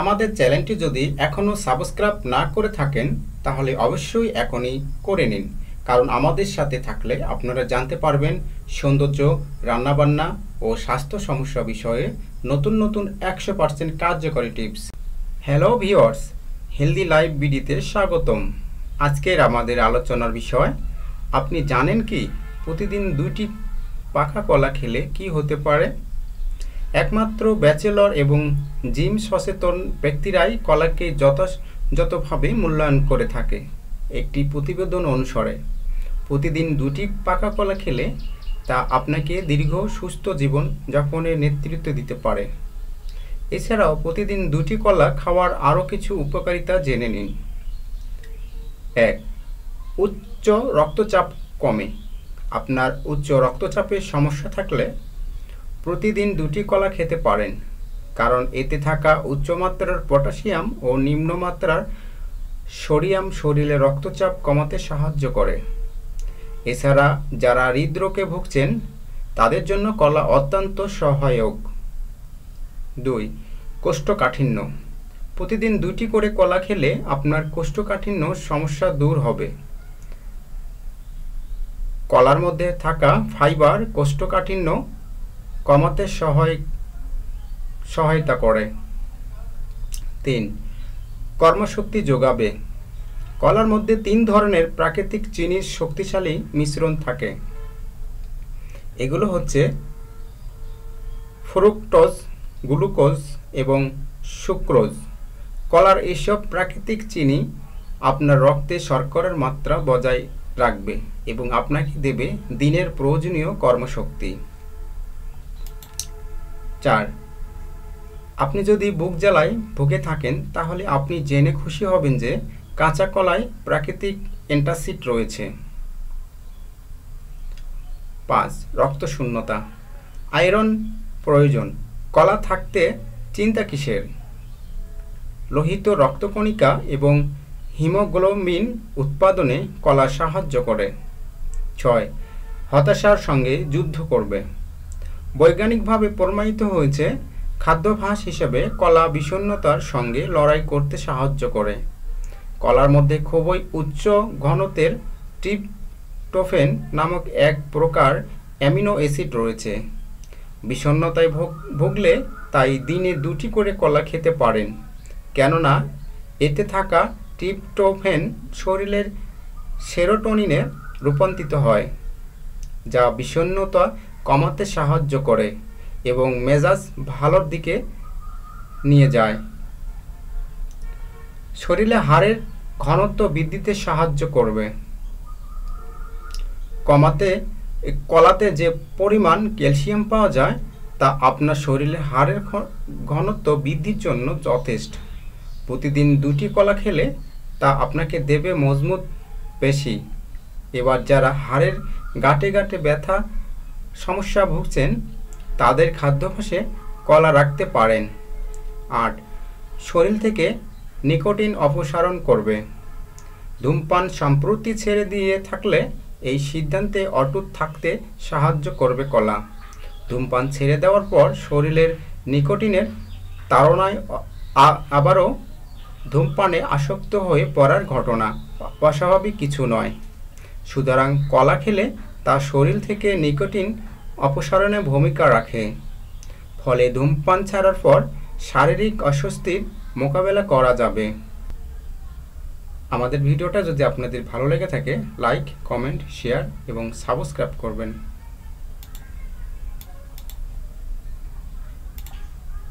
আমাদের চ্যানেলটি যদি এখনও সাবস্ক্রাইব না করে থাকেন, তাহলে অবশ্যই এখনই করে নিন। কারণ আমাদের সাথে থাকলে আপনারা জানতে পারবেন সৌন্দর্য, রান্নাবান্না ও স্বাস্থ্য সমস্যা বিষয়ে নতুন নতুন একশো পার্সেন্ট কার্যকরী tips. Hello viewers healthy life বিডিতে স্বাগতম। আজকের আমাদের আলোচনার বিষয়, আপনি জানেন কি, প্রতিদিন দুইটি পাকা কলা খেলে কি হতে পারে? একমাত্র ব্যাচেলর এবং জিম সচেতন ব্যক্তিরাই কলাকে যথাযথভাবে মূল্যায়ন করে থাকে। একটি প্রতিবেদন অনুসারে, প্রতিদিন দুটি পাকা কলা খেলে তা আপনাকে দীর্ঘ, সুস্থ জীবন যাপনের নেতৃত্ব দিতে পারে। এছাড়াও প্রতিদিন দুটি কলা খাওয়ার আরও কিছু উপকারিতা জেনে নিন। এক, উচ্চ রক্তচাপ কমে। আপনার উচ্চ রক্তচাপের সমস্যা থাকলে প্রতিদিন দুটি কলা খেতে পারেন, কারণ এতে থাকা উচ্চমাত্রার পটাশিয়াম ও নিম্নমাত্রার সোডিয়াম শরীরে রক্তচাপ কমাতে সাহায্য করে। এছাড়া যারা হৃদরোগে ভুগছেন, তাদের জন্য কলা অত্যন্ত সহায়ক। দুই, কোষ্ঠকাঠিন্য। প্রতিদিন দুটি করে কলা খেলে আপনার কোষ্ঠকাঠিন্য সমস্যা দূর হবে। কলার মধ্যে থাকা ফাইবার, কোষ্ঠকাঠিন্য কমাতে সহায় সহায়তা করে। তিন, কর্মশক্তি যোগাবে। কলার মধ্যে তিন ধরনের প্রাকৃতিক চিনির শক্তিশালী মিশ্রণ থাকে। এগুলো হচ্ছে ফ্রুক্টোজ, গ্লুকোজ এবং সুক্রোজ। কলার এইসব প্রাকৃতিক চিনি আপনার রক্তে শর্করার মাত্রা বজায় রাখবে এবং আপনাকে দেবে দিনের প্রয়োজনীয় কর্মশক্তি। চার, আপনি যদি বুক জ্বালায় ভুগে থাকেন, তাহলে আপনি জেনে খুশি হবেন যে কাঁচা কলায় প্রাকৃতিক অ্যান্টাসিড রয়েছে। পাঁচ রক্ত শূন্যতা আয়রন প্রয়োজন। কলা থাকতে চিন্তা কিসের? লোহিত রক্তকণিকা এবং হিমোগ্লোবিন উৎপাদনে কলা সাহায্য করে। ছয়, হতাশার সঙ্গে যুদ্ধ করবে। বৈজ্ঞানিকভাবে প্রমাণিত হয়েছে, খাদ্যাভ্যাস হিসেবে কলা বিষণ্নতার সঙ্গে লড়াই করতে সাহায্য করে। কলার মধ্যে খুবই উচ্চ ঘনত্বের ট্রিপটোফেন নামক এক প্রকার অ্যামিনো অ্যাসিড রয়েছে। বিষণ্নতায় ভুগলে তাই দিনে দুটি করে কলা খেতে পারেন। কেননা, এতে থাকা ট্রিপটোফেন শরীরের সেরোটোনিনে রূপান্তরিত হয়, যা বিষণ্নতা কমাতে সাহায্য করে এবং মেজাজ ভালোর দিকে নিয়ে যায়। শরীরে হাড়ের ঘনত্ব বৃদ্ধিতে সাহায্য করবে। কমাতে, কলাতে যে পরিমাণ ক্যালসিয়াম পাওয়া যায়, তা আপনার শরীরে হাড়ের ঘনত্ব বৃদ্ধির জন্য যথেষ্ট। প্রতিদিন দুটি কলা খেলে তা আপনাকে দেবে মজবুত পেশি। এবার যারা হাড়ের গাঁটে গাঁটে ব্যথা সমস্যা ভুগছেন, তাদের খাদ্যাভ্যাসে কলা রাখতে পারেন। আট, শরীর থেকে নিকোটিন অপসারণ করবে। ধূমপান সম্প্রতি ছেড়ে দিয়ে থাকলে এই সিদ্ধান্তে অটুট থাকতে সাহায্য করবে কলা। ধূমপান ছেড়ে দেওয়ার পর শরীরের নিকোটিনের তাড়নায় আবারও ধূমপানে আসক্ত হয়ে পড়ার ঘটনা অস্বাভাবিক কিছু নয়। সুতরাং কলা খেলে তা শরীর থেকে নিকোটিন অপসারণে ভূমিকা রাখে। ফলে ধূমপান ছাড়ার পর শারীরিক অস্বস্তির মোকাবেলা করা যাবে। আমাদের ভিডিওটা যদি আপনাদের ভালো লেগে থাকে লাইক কমেন্ট শেয়ার এবং সাবস্ক্রাইব করবেন।